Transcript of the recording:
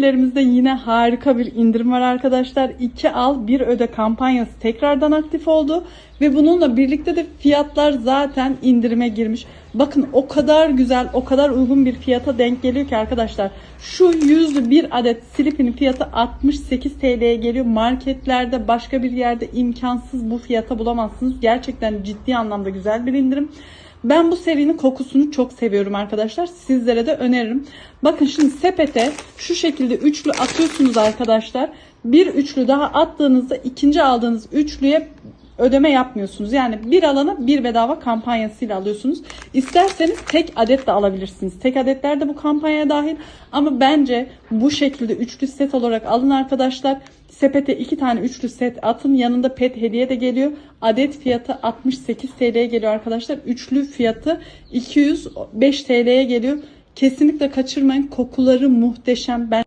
Slippilerimizde yine harika bir indirim var arkadaşlar. 2 al 1 öde kampanyası tekrardan aktif oldu. Ve bununla birlikte de fiyatlar zaten indirime girmiş. Bakın o kadar güzel, o kadar uygun bir fiyata denk geliyor ki arkadaşlar. Şu yüzlü bir adet Slippi'nin fiyatı 68 TL'ye geliyor. Marketlerde başka bir yerde imkansız bu fiyata bulamazsınız. Gerçekten ciddi anlamda güzel bir indirim. Ben bu serinin kokusunu çok seviyorum arkadaşlar. Sizlere de öneririm. Bakın şimdi sepete şu şekilde üçlü atıyorsunuz arkadaşlar. Bir üçlü daha attığınızda ikinci aldığınız üçlüye ödeme yapmıyorsunuz. Yani bir alana bir bedava kampanyasıyla alıyorsunuz. İsterseniz tek adet de alabilirsiniz. Tek adetler de bu kampanyaya dahil. Ama bence bu şekilde üçlü set olarak alın arkadaşlar. Sepete iki tane üçlü set atın. Yanında pet hediye de geliyor. Adet fiyatı 68 TL'ye geliyor arkadaşlar. Üçlü fiyatı 205 TL'ye geliyor. Kesinlikle kaçırmayın. Kokuları muhteşem. Ben